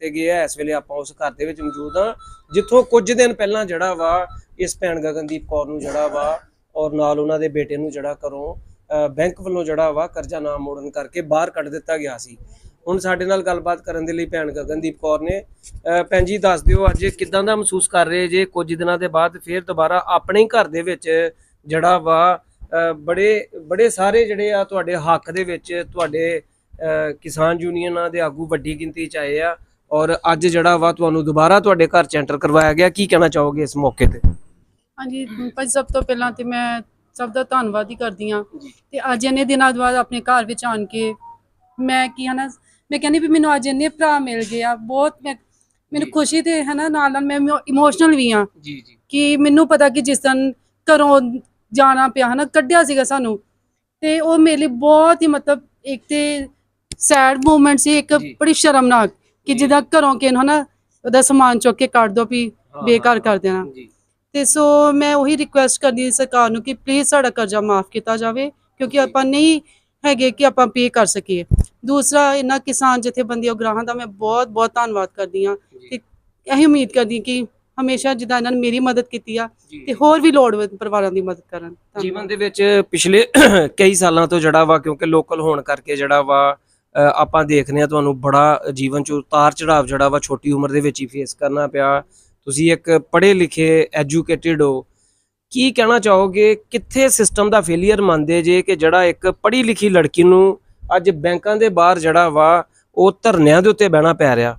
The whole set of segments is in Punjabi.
ਤੇ ਗਏ ਆ, ਇਸ ਵੇਲੇ ਆਪਾਂ ਉਸ ਘਰ ਦੇ ਵਿੱਚ ਮੌਜੂਦ ਆ ਜਿੱਥੋਂ ਕੁਝ ਦਿਨ ਪਹਿਲਾਂ ਜਿਹੜਾ ਵਾ, ਇਸ ਭੈਣ ਗਗਨਦੀਪ ਕੌਰ ਨੂੰ ਜਿਹੜਾ ਵਾ, ਔਰ ਨਾਲ ਉਹਨਾਂ ਦੇ ਬੇਟੇ ਨੂੰ ਜਿਹੜਾ ਘਰੋਂ ਬੈਂਕ ਵੱਲੋਂ ਜਿਹੜਾ ਵਾ ਕਰਜ਼ਾ ਨਾ ਮੋੜਨ ਕਰਕੇ ਬਾਹਰ ਕੱਢ ਦਿੱਤਾ ਗਿਆ ਸੀ। ਹੁਣ ਸਾਡੇ ਨਾਲ ਗੱਲਬਾਤ ਕਰਨ ਦੇ ਲਈ ਭੈਣ ਗਗਨਦੀਪ ਕੌਰ ਨੇ। ਭੈਣ ਜੀ, ਦੱਸ ਦਿਓ ਅੱਜ ਕਿਦਾਂ ਦਾ ਮਹਿਸੂਸ ਕਰ ਰਹੇ ਜੇ ਕੁਝ ਦਿਨਾਂ ਦੇ ਬਾਅਦ ਫੇਰ ਦੁਬਾਰਾ ਆਪਣੇ ਹੀ ਘਰ ਦੇ ਵਿੱਚ ਜਿਹੜਾ ਵਾ ਬੜੇ ਬੜੇ ਸਾਰੇ ਜਿਹੜੇ ਆ ਤੁਹਾਡੇ ਹੱਕ ਦੇ ਵਿੱਚ ਤੁਹਾਡੇ ਕਿਸਾਨ ਯੂਨੀਅਨਾਂ ਦੇ ਆਗੂ ਵੱਡੀ ਗਿਣਤੀ ਚ ਆਏ ਆ। ਔਰ ਅੱਜ ਜਿਹੜਾ ਵਾ ਤੁਹਾਨੂੰ ਦੁਬਾਰਾ ਤੁਹਾਡੇ ਘਰ ਚ ਐਂਟਰ ਕਰਵਾਇਆ ਗਿਆ ਕੀ ਕਹਿਣਾ ਚਾਹੋਗੇ ਇਸ ਮੌਕੇ ਤੇ? ਹਾਂਜੀ ਭਾਜੀ ਸਭ ਤੋਂ ਪਹਿਲਾਂ ਤੇ ਮੈਂ ਸਭ ਦਾ ਧੰਨਵਾਦ ਹੀ ਕਰਦੀ ਹਾਂ। ਤੇ ਅੱਜ ਇੰਨੇ ਦਿਨਾਂ ਬਾਅਦ ਆਪਣੇ ਘਰ ਵਿੱਚ ਆਣ ਕੇ ਮੈਂ ਕੀ ਹਨਾ ਮੈਂ ਕਹਿੰਦੀ ਵੀ ਮੈਨੂੰ ਅੱਜ ਇੰਨੇ ਭਰਾ ਮਿਲ ਗਏ ਆ ਬਹੁਤ ਮੈਂ ਮੈਨੂੰ। ਖੁਸ਼ੀ ਤੇ ਹਨਾ ਨਾਲ ਨਾਲ ਮੈਂ ਇਮੋਸ਼ਨਲ ਵੀ ਆ ਜੀ ਜੀ। ਕਿ ਮੈਨੂੰ ਪਤਾ ਕਿ ਜਿਸ ਦਿਨ ਘਰੋਂ ਜਾਣਾ ਪਿਆ ਹਨਾ ਕੱਢਿਆ ਸੀਗਾ ਸਾਨੂੰ। ਤੇ ਉਹ ਮੇਰੇ ਲਈ ਬਹੁਤ ਹੀ ਮਤਲਬ ਇੱਕ ਤੇ ਸੈਡ ਮੂਮੈਂਟ ਸੀ ਇੱਕ। ਬੜੀ ਸ਼ਰਮਨਾਕ। ਕਿ ਜੀ। ਜਿੱਦਾਂ ਘਰੋਂ ਕੇ ਹਨਾ ਉਹਦਾ ਸਮਾਨ ਚੁੱਕ ਕੇ ਕੱਢ ਦੋ ਵੀ ਬੇਕਾਰ ਕਰ ਦੇਣਾ। ਤੇ ਸੋ ਮੈਂ ਉਹੀ ਰਿਕੁਐਸਟ ਕਰਦੀ ਸਰਕਾਰ ਨੂੰ ਕਿ ਪਲੀਜ਼ ਸਾਡਾ ਕਰਜ਼ਾ ਮਾਫ ਕੀਤਾ ਜਾਵੇ ਕਿਉਂਕਿ ਆਪਾਂ ਨਹੀਂ ਹੈਗੇ ਕਿ ਆਪਾਂ ਪੇ ਕਰ ਸਕੀਏ। ਦੂਸਰਾ ਇਹਨਾਂ ਕਿਸਾਨ ਜਥੇਬੰਦੀਆਂ ਉਗਰਾਹਾਂ ਦਾ ਮੈਂ ਬਹੁਤ ਬਹੁਤ ਧੰਨਵਾਦ ਕਰਦੀ ਹਾਂ ਜੀ। ਇਹੀ ਉਮੀਦ ਕਰਦੀ ਕਿ ਹਮੇਸ਼ਾ ਜਿੱਦਾਂ ਇਹਨਾਂ ਨੇ ਮੇਰੀ ਮਦਦ ਕੀਤੀ ਆ ਤੇ ਹੋਰ ਵੀ ਲੋੜਵੰਦ ਪਰਿਵਾਰਾਂ ਦੀ ਮਦਦ ਕਰਨ। ਜੀਵਨ ਦੇ ਵਿੱਚ ਪਿਛਲੇ ਕਈ ਸਾਲਾਂ ਤੋਂ ਜਿਹੜਾ ਵਾ ਕਿਉਂਕਿ ਲੋਕਲ ਹੋਣ ਕਰਕੇ ਜਿਹੜਾ ਵਾ ਆਪਾਂ ਦੇਖਦੇ ਆ ਤੁਹਾਨੂੰ ਬੜਾ ਜੀਵਨ ਚ ਉਤਾਰ ਚੜਾਵ ਜਿਹੜਾ ਵਾ ਛੋਟੀ ਉਮਰ ਦੇ ਵਿੱਚ ਹੀ ਫੇਸ ਕਰਨਾ ਪਿਆ। ਤੁਸੀਂ ਇੱਕ ਪੜ੍ਹੇ ਲਿਖੇ ਐਜੂਕੇਟਿਡ ਹੋ। ਕੀ ਕਹਿਣਾ ਚਾਹੋਗੇ? ਕਿੱਥੇ ਸਿਸਟਮ ਦਾ ਫੇਲਿਅਰ ਮੰਨਦੇ ਜੇ ਕਿ ਜਿਹੜਾ ਇੱਕ ਪੜ੍ਹੀ ਲਿਖੀ ਲੜਕੀ ਨੂੰ ਅੱਜ ਬੈਂਕਾਂ ਦੇ ਬਾਹਰ ਜਿਹੜਾ ਵਾ ਉਹ ਧਰਨਿਆਂ ਦੇ ਉੱਤੇ ਬਹਿਣਾ ਪੈ ਰਿਹਾ?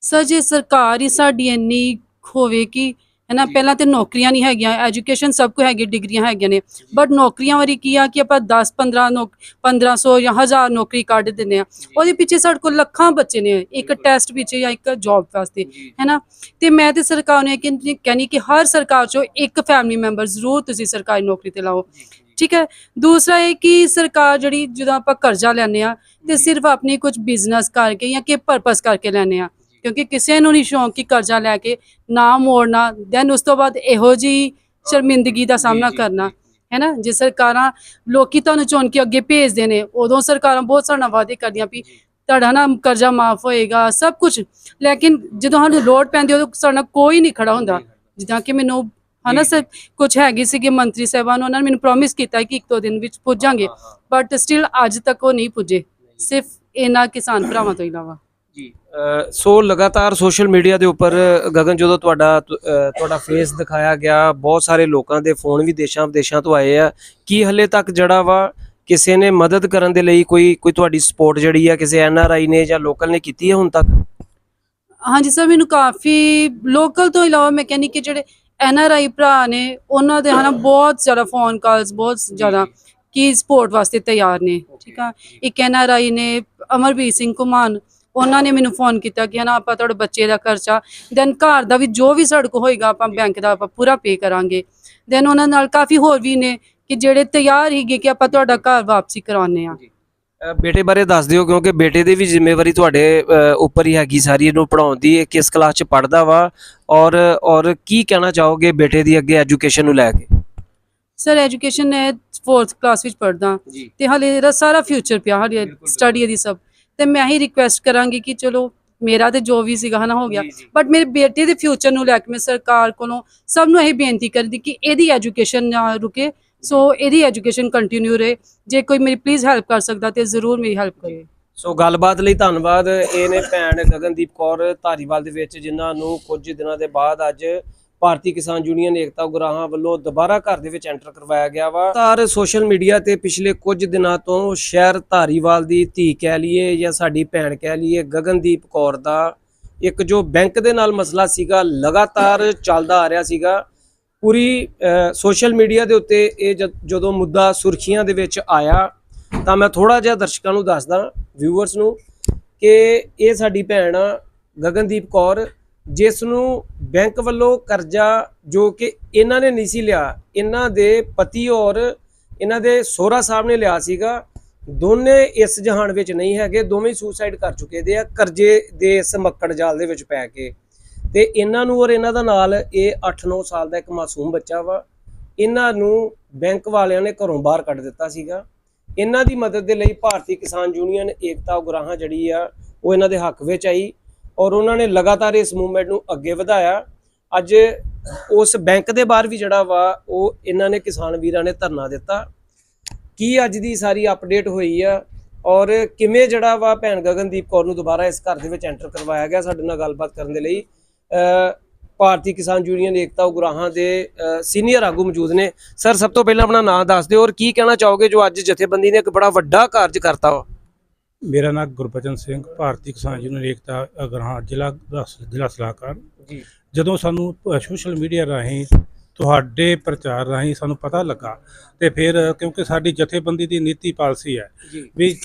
ਸਰ, ਜੇ ਸਰਕਾਰ ਹੀ ਸਾਡੀ ਇੰਨੀ ਹੋਵੇ ਕਿ ਹੈ ਨਾ। ਪਹਿਲਾਂ ਤੇ ਨੌਕਰੀਆਂ ਨਹੀਂ ਹੈਗੀਆਂ ਐਜੂਕੇਸ਼ਨ ਸਭ ਕੁ ਹੈਗੀ ਡਿਗਰੀਆਂ ਹੈਗੀਆਂ ਨੇ। ਬਟ ਨੌਕਰੀਆਂ ਵਾਰੀ ਕੀ ਆ ਕਿ ਆਪਾਂ 10 15 ਨੌਕ 1500 ਜਾਂ 1000 ਨੌਕਰੀ ਕੱਢ ਦਿੰਦੇ ਆ। ਉਹਦੇ ਪਿੱਛੇ ਸਾਡੇ ਕੋਲ ਲੱਖਾਂ ਬੱਚੇ ਨੇ ਇੱਕ। ਟੈਸਟ ਪਿੱਛੇ ਜਾਂ ਇੱਕ ਜੌਬ ਵਾਸਤੇ ਹੈ ਨਾ ਤੇ ਮੈਂ ਤੇ ਸਰਕਾਰ ਨੂੰ ਇਹ ਕਹਿੰ- ਕਹਿੰਦੀ ਕਿ ਹਰ ਸਰਕਾਰ ਚੋਂ ਇੱਕ ਫੈਮਿਲੀ ਮੈਂਬਰ ਜ਼ਰੂਰ ਤੁਸੀਂ ਸਰਕਾਰੀ ਨੌਕਰੀ ਤੇ ਲਾਓ। ਠੀਕ ਹੈ? ਦੂਸਰਾ ਇਹ ਕਿ ਸਰਕਾਰ ਜਿਹੜੀ ਜਦੋਂ ਆਪਾਂ ਕਰਜ਼ਾ ਲੈਂਦੇ ਆ ਤੇ ਸਿਰਫ ਆਪਣੀ ਕੁਝ ਬਿਜ਼ਨਸ ਕਰਕੇ ਜਾਂ ਕਿ ਪਰਪਸ ਕਰਕੇ ਲੈਂਦੇ ਆ ਕਿਉਂਕਿ ਕਿਸੇ ਨੂੰ ਨਹੀਂ ਸ਼ੌਂਕ ਕਿ ਕਰਜ਼ਾ ਲੈ ਕੇ ਨਾ ਮੋੜਨਾ ਦੈਨ ਉਸ ਤੋਂ ਬਾਅਦ ਇਹੋ ਜੀ ਸ਼ਰਮਿੰਦਗੀ ਦਾ ਸਾਹਮਣਾ ਕਰਨਾ ਹੈ ਨਾ? ਜੇ ਸਰਕਾਰਾਂ ਲੋਕੀ ਤੁਹਾਨੂੰ ਚੁਣ ਕੇ ਅੱਗੇ ਭੇਜਦੇ ਨੇ ਉਦੋਂ ਸਰਕਾਰਾਂ ਬਹੁਤ ਸਾਰਾ ਵਾਅਦੇ ਕਰਦੀਆਂ ਵੀ ਤੁਹਾਡਾ ਨਾ ਕਰਜ਼ਾ ਮਾਫ ਹੋਏਗਾ ਸਭ ਕੁਝ ਲੇਕਿਨ ਜਦੋਂ ਸਾਨੂੰ ਲੋੜ ਪੈਂਦੀ ਉਦੋਂ ਸਾਡਾ ਕੋਈ ਨਹੀਂ ਖੜਾ ਹੁੰਦਾ। ਜਿੱਦਾਂ ਕਿ ਮੈਨੂੰ ਹਨਾ। ਸਰ ਕੁਝ ਹੈਗੇ ਸੀਗੇ ਮੰਤਰੀ ਸਾਹਿਬਾਨ ਉਹਨਾਂ ਨੇ ਮੈਨੂੰ ਪ੍ਰੋਮਿਸ ਕੀਤਾ ਕਿ ਇੱਕ ਦੋ ਦਿਨ ਵਿੱਚ ਪੁੱਜਾਂਗੇ। ਬਟ ਸਟਿਲ ਅੱਜ ਤੱਕ ਉਹ ਨਹੀਂ ਪੁੱਜੇ। ਸਿਰਫ ਇਹਨਾਂ ਕਿਸਾਨ ਭਰਾਵਾਂ ਤੋਂ ਇਲਾਵਾ। ਜੀ ਸੋ ਲਗਾਤਾਰ ਸੋਸ਼ਲ ਮੀਡੀਆ ਦੇ ਉੱਪਰ ਗਗਨ, ਜਦੋਂ ਤੁਹਾਡਾ ਤੁਹਾਡਾ ਫੇਸ ਦਿਖਾਇਆ ਗਿਆ, ਬਹੁਤ ਸਾਰੇ ਲੋਕਾਂ ਦੇ ਫੋਨ ਵੀ ਦੇਸ਼ਾਂ ਵਿਦੇਸ਼ਾਂ ਤੋਂ ਆਏ ਆ। ਕੀ ਹਲੇ ਤੱਕ ਜਿਹੜਾ ਵਾ ਕਿਸੇ ਨੇ ਮਦਦ ਕਰਨ ਦੇ ਲਈ ਕੋਈ ਕੋਈ ਤੁਹਾਡੀ ਸਪੋਰਟ ਜਿਹੜੀ ਆ, ਕਿਸੇ ਐਨ ਆਰ ਆਈ ਨੇ ਜਾਂ ਲੋਕਲ ਨੇ ਕੀਤੀ ਹੈ ਹੁਣ ਤੱਕ? ਹਾਂਜੀ ਸਰ ਮੈਨੂੰ ਕਾਫੀ ਲੋਕਲ ਤੋਂ ਇਲਾਵਾ ਮੈਂ ਕਹਿੰਦੀ ਕਿ ਜਿਹੜੇ ਐਨ ਆਰ ਆਈ ਭਰਾ ਨੇ, ਉਹਨਾਂ ਦੇ ਹਨਾ ਬਹੁਤ ਜ਼ਿਆਦਾ ਫੋਨ ਕਾਲਸ ਬਹੁਤ ਜ਼ਿਆਦਾ ਕੀ ਸਪੋਰਟ ਵਾਸਤੇ ਤਿਆਰ ਨੇ, ਠੀਕ ਆ? ਇੱਕ ਐਨ ਆਰ ਆਈ ਨੇ ਅਮਰਵੀਰ ਸਿੰਘ ਕੁਮਾਨ ਉਹਨਾਂ ਨੇ ਮੈਨੂੰ ਫੋਨ ਕੀਤਾ ਕਿ ਹਨਾ ਆਪਾਂ ਤੁਹਾਡੇ ਬੱਚੇ ਦਾ ਖਰਚਾ ਦੈਨ ਘਰ ਦਾ ਵੀ ਜੋ ਵੀ ਸੜਕ ਹੋਏਗਾ ਆਪਾਂ ਬੈਂਕ ਦਾ ਆਪਾਂ ਪੂਰਾ ਪੇ ਕਰਾਂਗੇ। ਦੈਨ ਉਹਨਾਂ ਨਾਲ ਕਾਫੀ ਹੋਰ ਵੀ ਨੇ ਕਿ ਜਿਹੜੇ ਤਿਆਰ ਹੀਗੇ ਕਿ ਆਪਾਂ ਤੁਹਾਡਾ ਘਰ ਵਾਪਸੀ ਕਰਾਉਣੇ ਆ ਬੇਟੇ ਬਾਰੇ ਦੱਸ ਦਿਓ ਕਿਉਂਕਿ ਬੇਟੇ ਦੀ ਵੀ ਜ਼ਿੰਮੇਵਾਰੀ ਤੁਹਾਡੇ ਉੱਪਰ ਹੀ ਹੈਗੀ ਸਾਰੀ ਇਹਨੂੰ ਪੜਾਉਣ ਦੀ ਕਿਸ ਕਲਾਸ ਚ ਪੜਦਾ ਵਾ ਔਰ ਔਰ ਕੀ ਕਹਿਣਾ ਚਾਹੋਗੇ ਬੇਟੇ ਦੀ ਅੱਗੇ ਐਜੂਕੇਸ਼ਨ ਨੂੰ ਲੈ ਕੇ? ਸਰ ਐਜੂਕੇਸ਼ਨ ਹੈ 4th ਕਲਾਸ ਵਿੱਚ ਪੜਦਾ ਤੇ ਹਾਲੇ ਇਹਦਾ ਸਾਰਾ ਫਿਊਚਰ ਪਿਆ ਹਾਲੇ ਸਟੱਡੀ ਦੀ ਸਭ ਤੇ ਮੈਂ ਹੀ ਰਿਕੁਐਸਟ ਕਰਾਂਗੀ ਕਿ ਚਲੋ ਮੇਰਾ ਤੇ ਜੋ ਵੀ ਸੀਗਾ ਹਨਾ ਹੋ ਗਿਆ। ਬਟ ਮੇਰੇ ਬੇਟੇ ਦੇ ਫਿਊਚਰ ਨੂੰ ਲੈ ਕੇ ਮੈਂ ਸਰਕਾਰ ਕੋਲੋਂ ਸਭ ਨੂੰ ਇਹ ਬੇਨਤੀ ਕਰਦੀ ਕਿ ਇਹਦੀ ਐਜੂਕੇਸ਼ਨ ਨਾ ਰੁਕੇ। ਸੋ ਇਹਦੀ ਐਜੂਕੇਸ਼ਨ ਕੰਟੀਨਿਊ ਰਹੇ। ਜੇ ਕੋਈ ਮੇਰੀ ਪਲੀਜ਼ ਹੈਲਪ ਕਰ ਸਕਦਾ ਤੇ ਜ਼ਰੂਰ ਮੇਰੀ ਹੈਲਪ ਕਰੇ। ਸੋ ਗੱਲਬਾਤ ਲਈ ਧੰਨਵਾਦ। ਇਹ ਨੇ ਭੈਣ ਗਗਨਦੀਪ ਕੌਰ ਧਾਰੀਵਾਲ ਦੇ ਵਿੱਚ ਜਿਨ੍ਹਾਂ ਨੂੰ ਕੁਝ ਦਿਨਾਂ ਦੇ ਬਾਅਦ ਅੱਜ ਭਾਰਤੀ ਕਿਸਾਨ ਯੂਨੀਅਨ ਏਕਤਾ ਉਗਰਾਹਾਂ ਵੱਲੋਂ ਦੁਬਾਰਾ ਘਰ ਦੇ ਵਿੱਚ ਐਂਟਰ ਕਰਵਾਇਆ ਗਿਆ ਵਾ। ਤਾਰ ਸੋਸ਼ਲ ਮੀਡੀਆ ਤੇ ਪਿਛਲੇ ਕੁਝ ਦਿਨਾਂ ਤੋਂ ਸ਼ਹਿਰ ਧਾਰੀਵਾਲ ਦੀ ਧੀ ਕਹਿ ਲਈਏ ਜਾਂ ਸਾਡੀ ਭੈਣ ਕਹਿ ਲਈਏ ਗਗਨਦੀਪ ਕੌਰ ਦਾ ਇੱਕ ਜੋ ਬੈਂਕ ਦੇ ਨਾਲ ਮਸਲਾ ਸੀਗਾ ਲਗਾਤਾਰ ਚੱਲਦਾ ਆ ਰਿਹਾ ਸੀਗਾ। ਪੂਰੀ ਸੋਸ਼ਲ ਮੀਡੀਆ ਦੇ ਉੱਤੇ ਇਹ ਜਦੋਂ ਮੁੱਦਾ ਸੁਰਖੀਆਂ ਦੇ ਵਿੱਚ ਆਇਆ ਤਾਂ ਮੈਂ ਥੋੜਾ ਜਿਹਾ ਦਰਸ਼ਕਾਂ ਨੂੰ ਦੱਸਦਾ ਵਿਊਅਰਸ ਨੂੰ ਕਿ ਇਹ ਸਾਡੀ ਭੈਣ ਆ, ਗਗਨਦੀਪ ਕੌਰ ਜਿਸ ਨੂੰ ਬੈਂਕ ਵੱਲੋਂ ਕਰਜ਼ਾ ਜੋ ਕਿ ਇਹਨਾਂ ਨੇ ਨਹੀਂ ਸੀ ਲਿਆ, ਇਹਨਾਂ ਦੇ ਪਤੀ ਔਰ ਇਹਨਾਂ ਦੇ ਸੋਹਰਾ ਸਾਹਿਬ ਨੇ ਲਿਆ ਸੀਗਾ, ਦੋਨੇ ਇਸ ਜਹਾਨ ਵਿੱਚ ਨਹੀਂ ਹੈਗੇ, ਦੋਵੇਂ ਸੁਸਾਈਡ ਕਰ ਚੁੱਕੇ ਦੇ ਆ, ਕਰਜ਼ੇ ਦੇ ਇਸ ਮੱਕੜ ਜਾਲ ਦੇ ਵਿੱਚ ਪੈ ਕੇ। ਤੇ ਇਹਨਾਂ ਨੂੰ ਔਰ ਇਹਨਾਂ ਦਾ ਨਾਲ ਇਹ 8-9 ਸਾਲ ਦਾ ਇੱਕ ਮਾਸੂਮ ਬੱਚਾ ਵਾ, ਇਹਨਾਂ ਨੂੰ ਬੈਂਕ ਵਾਲਿਆਂ ਨੇ ਘਰੋਂ ਬਾਹਰ ਕੱਢ ਦਿੱਤਾ ਸੀਗਾ। ਇਹਨਾਂ ਦੀ ਮਦਦ ਦੇ ਲਈ ਭਾਰਤੀ ਕਿਸਾਨ ਯੂਨੀਅਨ ਏਕਤਾ ਉਗਰਾਹਾਂ ਜਿਹੜੀ ਆ, ਉਹ ਇਹਨਾਂ ਦੇ ਹੱਕ ਵਿੱਚ ਆਈ। ਔਰ ਉਹਨਾਂ ਨੇ ਲਗਾਤਾਰ ਇਸ ਮੂਵਮੈਂਟ ਨੂੰ ਅੱਗੇ ਵਧਾਇਆ। ਅੱਜ ਉਸ ਬੈਂਕ ਦੇ ਬਾਹਰ ਵੀ ਜਿਹੜਾ ਵਾ, ਉਹ ਇਹਨਾਂ ਨੇ ਕਿਸਾਨ ਵੀਰਾਂ ਨੇ ਧਰਨਾ ਦਿੱਤਾ। ਕੀ ਅੱਜ ਦੀ ਸਾਰੀ ਅਪਡੇਟ ਹੋਈ ਆ? ਔਰ ਕਿਵੇਂ ਜਿਹੜਾ ਵਾ ਭੈਣ ਗਗਨਦੀਪ ਕੌਰ ਨੂੰ ਦੁਬਾਰਾ ਇਸ ਘਰ ਦੇ ਵਿੱਚ ਐਂਟਰ ਕਰਵਾਇਆ ਗਿਆ ਸਾਡੇ ਨਾਲ ਗੱਲਬਾਤ ਕਰਨ ਦੇ ਲਈ? ਭਾਰਤੀ ਕਿਸਾਨ ਯੂਨੀਅਨ ਏਕਤਾ ਉਗਰਾਹਾਂ ਦੇ ਸੀਨੀਅਰ ਆਗੂ ਮੌਜੂਦ ਨੇ। ਸਰ ਸਭ ਤੋਂ ਪਹਿਲਾਂ ਆਪਣਾ ਨਾਮ ਦੱਸ ਦਿਓ ਔਰ ਕੀ ਕਹਿਣਾ ਚਾਹੋਗੇ ਜੋ ਅੱਜ ਜਥੇਬੰਦੀ ਨੇ ਇੱਕ ਬੜਾ ਵੱਡਾ ਕਾਰਜ ਕਰਤਾ ਵਾ? ਮੇਰਾ ਨਾਮ ਗੁਰਬਚਨ ਸਿੰਘ ਭਾਰਤੀ ਕਿਸਾਨ ਯੂਨੀਅਨ ਏਕਤਾ ਅਗਰਾਹਾਂ ਜ਼ਿਲ੍ਹਾ ਦਾ ਜ਼ਿਲ੍ਹਾ ਸਲਾਹਕਾਰ। ਜੀ। ਜਦੋਂ ਸਾਨੂੰ ਸੋਸ਼ਲ ਮੀਡੀਆ ਰਾਹੀਂ ਤੁਹਾਡੇ ਪ੍ਰਚਾਰ ਰਾਹੀਂ ਸਾਨੂੰ ਪਤਾ ਲੱਗਾ ਤੇ ਫਿਰ ਕਿਉਂਕਿ ਸਾਡੀ ਜਥੇਬੰਦੀ ਦੀ ਨੀਤੀ ਪਾਲਿਸੀ ਹੈ ਵੀ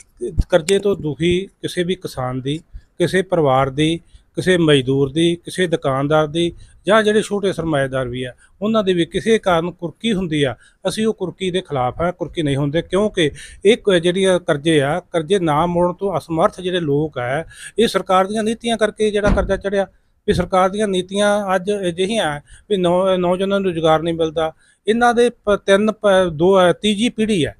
ਕਰਜ਼ੇ ਤੋਂ ਦੁਖੀ ਕਿਸੇ ਵੀ ਕਿਸਾਨ ਦੀ ਕਿਸੇ ਪਰਿਵਾਰ ਦੀ ਕਿਸੇ ਮਜ਼ਦੂਰ ਦੀ ਕਿਸੇ ਦੁਕਾਨਦਾਰ ਦੀ ਜਾਂ ਜਿਹੜੇ ਛੋਟੇ ਸਰਮਾਏਦਾਰ ਵੀ ਆ ਉਹਨਾਂ ਦੀ ਵੀ ਕਿਸੇ ਕਾਰਨ ਕੁਰਕੀ ਹੁੰਦੀ ਆ ਅਸੀਂ ਉਹ ਕੁਰਕੀ ਦੇ ਖਿਲਾਫ ਆ ਕੁਰਕੀ ਨਹੀਂ ਹੁੰਦੇ ਕਿਉਂਕਿ ਇਹ ਕ- ਜਿਹੜੀ ਕਰਜ਼ੇ ਆ ਕਰਜ਼ੇ ਨਾ ਮੋੜਨ ਤੋਂ ਅਸਮਰਥ ਜਿਹੜੇ ਲੋਕ ਆ ਇਹ ਸਰਕਾਰ ਦੀਆਂ ਨੀਤੀਆਂ ਕਰਕੇ ਜਿਹੜਾ ਕਰਜ਼ਾ ਚੜਿਆ ਵੀ ਸਰਕਾਰ ਦੀਆਂ ਨੀਤੀਆਂ ਅੱਜ ਅਜਿਹੀਆਂ ਵੀ ਨੌਜਵਾਨਾਂ ਨੂੰ ਰੁਜ਼ਗਾਰ ਨਹੀਂ ਮਿਲਦਾ ਇਹਨਾਂ ਦੇ ਤਿੰਨ ਦੋ ਤੀਜੀ ਪੀੜ੍ਹੀ ਹੈ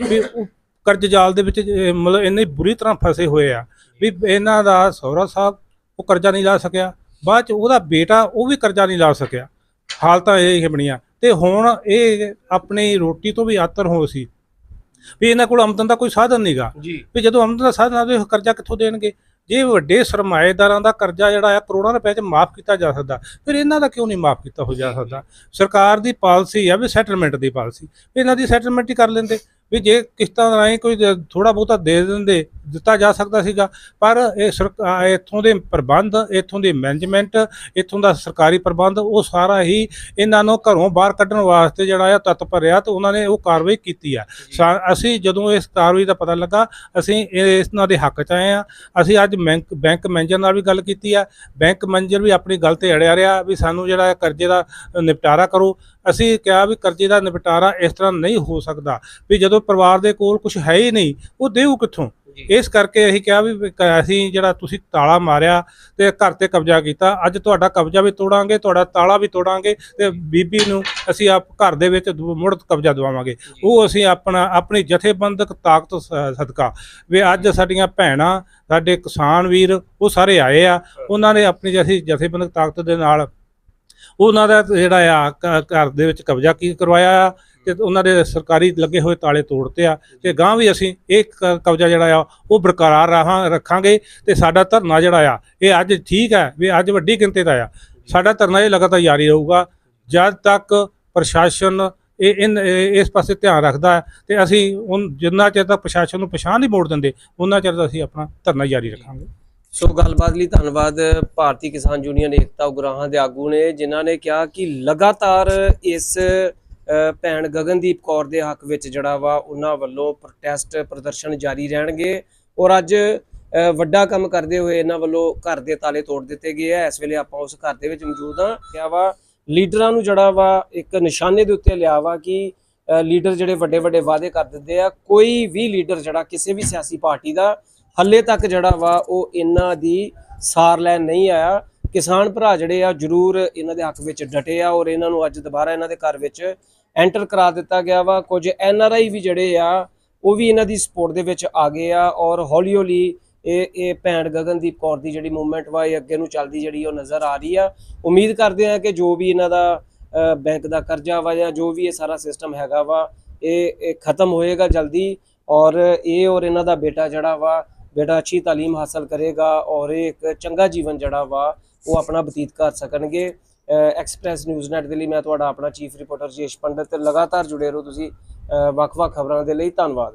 ਵੀ ਉਹ ਕਰਜ਼ ਜਾਲ ਦੇ ਵਿੱਚ ਮਤਲਬ ਇੰਨੇ ਬੁਰੀ ਤਰ੍ਹਾਂ ਫਸੇ ਹੋਏ ਆ ਵੀ ਇਹਨਾਂ ਦਾ ਸਹੁਰਾ ਸਾਹਿਬ ਉਹ ਕਰਜ਼ਾ ਨਹੀਂ ਲਾ ਸਕਿਆ। ਬਾਅਦ ਚ ਉਹਦਾ ਬੇਟਾ ਉਹ ਵੀ ਕਰਜ਼ਾ ਨਹੀਂ ਲਾ ਸਕਿਆ। ਹਾਲਤਾਂ ਇਹ ਹੀ ਬਣੀਆਂ। ਤੇ ਹੁਣ ਇਹ ਆਪਣੀ ਰੋਟੀ ਤੋਂ ਵੀ ਆਤਰ ਹੋ ਸੀ। ਵੀ ਇਹਨਾਂ ਕੋਲ ਆਮਦਨ ਦਾ ਕੋਈ ਸਾਧਨ ਨਹੀਂਗਾ ਵੀ ਜਦੋਂ ਆਮਦਨ ਦਾ ਸਾਧਨ ਆਵੇ ਕਰਜ਼ਾ ਕਿੱਥੋਂ ਦੇਣਗੇ? ਜੇ ਵੱਡੇ ਸਰਮਾਏਦਾਰਾਂ ਦਾ ਕਰਜ਼ਾ ਜਿਹੜਾ ਆ ਕਰੋੜਾਂ ਰੁਪਏ ਚ ਮਾਫ ਕੀਤਾ ਜਾ ਸਕਦਾ। ਫਿਰ ਇਹਨਾਂ ਦਾ ਕਿਉਂ ਨਹੀਂ ਮਾਫ ਕੀਤਾ ਹੋ ਜਾ ਸਕਦਾ? ਸਰਕਾਰ ਦੀ ਪਾਲਿਸੀ ਆ ਵੀ ਸੈਟਲਮੈਂਟ ਦੀ ਪਾਲਿਸੀ। ਇਹਨਾਂ ਦੀ ਸੈਟਲਮੈਂਟ ਹੀ ਕਰ ਲੈਂਦੇ। ਵੀ ਜੇ ਕਿਸ਼ਤਾਂ ਰਾਹੀਂ ਕੋਈ ਥੋੜਾ ਬਹੁਤਾ ਦੇ ਦਿੰਦੇ ਦਿੱਤਾ ਜਾ ਸਕਦਾ ਸੀਗਾ ਪਰ ਇਹ ਇੱਥੋਂ ਦੇ ਪ੍ਰਬੰਧ ਇੱਥੋਂ ਦੀ ਮੈਨੇਜਮੈਂਟ ਇੱਥੋਂ ਦਾ ਸਰਕਾਰੀ ਪ੍ਰਬੰਧ ਉਹ ਸਾਰਾ ਹੀ ਇਹਨਾਂ ਨੂੰ ਘਰੋਂ ਬਾਹਰ ਕੱਢਣ ਵਾਸਤੇ ਜਿਹੜਾ ਆ ਤਤਪਰ ਰਿਹਾ ਤੇ ਉਹਨਾਂ ਨੇ ਉਹ ਕਾਰਵਾਈ ਕੀਤੀ ਆ। ਅਸੀਂ ਜਦੋਂ ਇਸ ਕਾਰਵਾਈ ਦਾ ਪਤਾ ਲੱਗਾ ਅਸੀਂ ਇਹ- ਇਹਨਾਂ ਦੇ ਹੱਕ 'ਚ ਆਏ ਆ। ਅਸੀਂ ਅੱਜ ਬੈਂਕ ਮੈਨੇਜਰ ਨਾਲ ਵੀ ਗੱਲ ਕੀਤੀ ਆ। ਬੈਂਕ ਮੈਨੇਜਰ ਵੀ ਆਪਣੀ ਗੱਲ ਤੇ ਅੜਿਆ ਰਿਹਾ ਵੀ ਸਾਨੂੰ ਜਿਹੜਾ ਕਰਜ਼ੇ ਦਾ ਨਿਪਟਾਰਾ ਕਰੋ। ਅਸੀਂ ਕਿਹਾ ਵੀ ਕਰਜ਼ੇ ਦਾ ਨਿਪਟਾਰਾ ਇਸ ਤਰ੍ਹਾਂ ਨਹੀਂ ਹੋ ਸਕਦਾ ਵੀ ਜਦੋਂ ਪਰਿਵਾਰ ਦੇ ਕੋਲ ਕੁਝ ਹੈ ਹੀ ਨਹੀਂ ਉਹ ਦੇਊ ਕਿੱਥੋਂ? ਇਸ ਕਰਕੇ ਅਸੀਂ ਕਿਹਾ ਵੀ ਅਸੀਂ ਜਿਹੜਾ ਤੁਸੀਂ ਤਾਲਾ ਮਾਰਿਆ ਤੇ ਘਰ ਤੇ ਕਬਜ਼ਾ ਕੀਤਾ ਅੱਜ ਤੁਹਾਡਾ ਕਬਜ਼ਾ ਵੀ ਤੋੜਾਂਗੇ ਤੁਹਾਡਾ ਤਾਲਾ ਵੀ ਤੋੜਾਂਗੇ ਤੇ ਬੀਬੀ ਨੂੰ ਅਸੀਂ ਆਪ ਘਰ ਦੇ ਵਿੱਚ ਮੁੜ ਕਬਜ਼ਾ ਦਵਾਵਾਂਗੇ। ਉਹ ਅਸੀਂ ਆਪਣਾ ਆਪਣੀ ਜਥੇਬੰਦਕ ਤਾਕਤ ਸਦਕਾ। ਵੀ ਅੱਜ ਸਾਡੀਆਂ ਭੈਣਾਂ ਸਾਡੇ ਕਿਸਾਨ ਵੀਰ ਉਹ ਸਾਰੇ ਆਏ ਆ। ਉਹਨਾਂ ਨੇ ਆਪਣੀ ਜਥੀ ਜਥੇਬੰਦਕ ਤਾਕਤ ਦੇ ਨਾਲ ਉਹਨਾਂ ਦਾ ਜਿਹੜਾ ਆ, ਘ- ਘਰ ਦੇ ਵਿੱਚ ਕਬਜ਼ਾ ਕੀ ਕਰਵਾਇਆ ਆ ਤੇ ਉਹਨਾਂ ਦੇ ਸਰਕਾਰੀ ਲੱਗੇ ਹੋਏ ਤਾਲੇ ਤੋੜਤੇ ਆ ਤੇ ਗਾਂ ਵੀ ਅਸੀਂ ਇਹ ਕ- ਕਬਜ਼ਾ ਜਿਹੜਾ ਆ ਉਹ ਬਰਕਰਾਰ ਰਹਾਂ, ਰੱਖਾਂਗੇ ਤੇ ਸਾਡਾ ਧਰਨਾ ਜਿਹੜਾ ਆ ਇਹ ਅੱਜ ਠੀਕ ਹੈ ਵੀ ਅੱਜ ਵੱਡੀ ਗਿਣਤੀ ਦਾ ਆ। ਸਾਡਾ ਧਰਨਾ ਇਹ ਲਗਾਤਾਰ ਜਾਰੀ ਰਹੂਗਾ, ਜਦ ਤੱਕ ਪ੍ਰਸ਼ਾਸਨ ਇਹ ਇਨ ਇਹ- ਇਸ ਪਾਸੇ ਧਿਆਨ ਰੱਖਦਾ ਹੈ ਤੇ ਅਸੀਂ ਉਨ ਜਿੰਨਾ ਚਿਰ ਤੱਕ ਪ੍ਰਸ਼ਾਸਨ ਨੂੰ ਪਛਾਣ ਨਹੀਂ ਮੋੜ ਦਿੰਦੇ ਉਹਨਾਂ ਚਿਰ ਅਸੀਂ ਆਪਣਾ ਧਰਨਾ ਜਾਰੀ ਰੱਖਾਂਗੇ। ਸੋ ਗੱਲਬਾਤ ਲਈ ਧੰਨਵਾਦ ਭਾਰਤੀ ਕਿਸਾਨ ਯੂਨੀਅਨ ਏਕਤਾ ਉਗਰਾਹਾਂ ਦੇ ਆਗੂ ਨੇ, ਜਿਨ੍ਹਾਂ ਨੇ ਕਿਹਾ ਕਿ ਲਗਾਤਾਰ ਇਸ ਭੈਣ ਗਗਨਦੀਪ ਕੌਰ ਦੇ ਹੱਕ ਵਿੱਚ ਜਿਹੜਾ ਵਾ ਉਹਨਾਂ ਵੱਲੋਂ ਪ੍ਰੋਟੈਸਟ ਪ੍ਰਦਰਸ਼ਨ ਜਾਰੀ ਰਹਿਣਗੇ ਔਰ ਅੱਜ ਵੱਡਾ ਕੰਮ ਕਰਦੇ ਹੋਏ ਇਹਨਾਂ ਵੱਲੋਂ ਘਰ ਦੇ ਤਾਲੇ ਤੋੜ ਦਿੱਤੇ ਗਏ ਆ। ਇਸ ਵੇਲੇ ਆਪਾਂ ਉਸ ਘਰ ਦੇ ਵਿੱਚ ਮੌਜੂਦ ਹਾਂ। ਕਿਹਾ ਵਾ, ਲੀਡਰਾਂ ਨੂੰ ਜਿਹੜਾ ਵਾ ਇੱਕ ਨਿਸ਼ਾਨੇ ਦੇ ਉੱਤੇ ਲਿਆ ਵਾ ਕਿ ਲੀਡਰ ਜਿਹੜੇ ਵੱਡੇ ਵੱਡੇ ਵਾਅਦੇ ਕਰ ਦਿੰਦੇ ਆ, ਕੋਈ ਵੀ ਲੀਡਰ ਜਿਹੜਾ ਕਿਸੇ ਵੀ ਸਿਆਸੀ ਪਾਰਟੀ ਦਾ ਹੱਲੇ ਤੱਕ ਜਿਹੜਾ ਵਾ ਉਹ ਇਹਨਾਂ ਦੀ ਸਾਰ ਲੈਣ ਨਹੀਂ ਆਇਆ। ਕਿਸਾਨ ਭਰਾ ਜਿਹੜੇ ਆ, ਜਰੂਰ ਇਹਨਾਂ ਦੇ ਹੱਕ ਵਿੱਚ ਡਟੇ ਆ ਔਰ ਇਹਨਾਂ ਨੂੰ ਅੱਜ ਦੁਬਾਰਾ ਇਹਨਾਂ ਦੇ ਘਰ ਵਿੱਚ ਐਂਟਰ ਕਰਾ ਦਿੱਤਾ ਗਿਆ ਵਾ। ਕੁਝ ਐਨ ਆਰ ਆਈ ਵੀ ਜਿਹੜੇ ਆ, ਉਹ ਵੀ ਇਹਨਾਂ ਦੀ ਸਪੋਰਟ ਦੇ ਵਿੱਚ ਆ ਗਏ ਆ ਔਰ ਹੌਲੀ ਹੌਲੀ ਇਹ ਇਹ ਭੈਣ ਗਗਨਦੀਪ ਕੌਰ ਦੀ ਜਿਹੜੀ ਮੂਵਮੈਂਟ ਵਾ, ਇਹ ਅੱਗੇ ਨੂੰ ਚੱਲਦੀ ਜਿਹੜੀ ਉਹ ਨਜ਼ਰ ਆ ਰਹੀ ਆ। ਉਮੀਦ ਕਰਦੇ ਆ ਕਿ ਜੋ ਵੀ ਇਹਨਾਂ ਦਾ ਬੈਂਕ ਦਾ ਕਰਜ਼ਾ ਵਾ ਜਾਂ ਜੋ ਵੀ ਇਹ ਸਾਰਾ ਸਿਸਟਮ ਹੈਗਾ ਵਾ ਇਹ ਖਤਮ ਹੋਏਗਾ ਜਲਦੀ ਔਰ ਇਹ ਔਰ ਇਹਨਾਂ ਦਾ ਬੇਟਾ ਜਿਹੜਾ ਵਾ ਬੇਟਾ ਅੱਛੀ ਤਾਲੀਮ ਹਾਸਲ ਕਰੇਗਾ ਔਰ ਇਹ ਇੱਕ ਚੰਗਾ ਜੀਵਨ ਜਿਹੜਾ ਵਾ, ਉਹ ਆਪਣਾ ਬਤੀਤ ਕਰ ਸਕਣਗੇ। ਐਕਸਪ੍ਰੈਸ ਨਿਊਜ਼ ਨੈਟ ਦੇ ਲਈ ਮੈਂ ਤੁਹਾਡਾ ਆਪਣਾ ਚੀਫ ਰਿਪੋਰਟਰ ਜੇਸ਼ ਪੰਡਤ ਲਗਾਤਾਰ ਜੁੜੇ ਰਹੋ ਤੁਸੀਂ। ਵੱਖ-ਵੱਖ ਖਬਰਾਂ ਦੇ ਲਈ ਧੰਨਵਾਦ।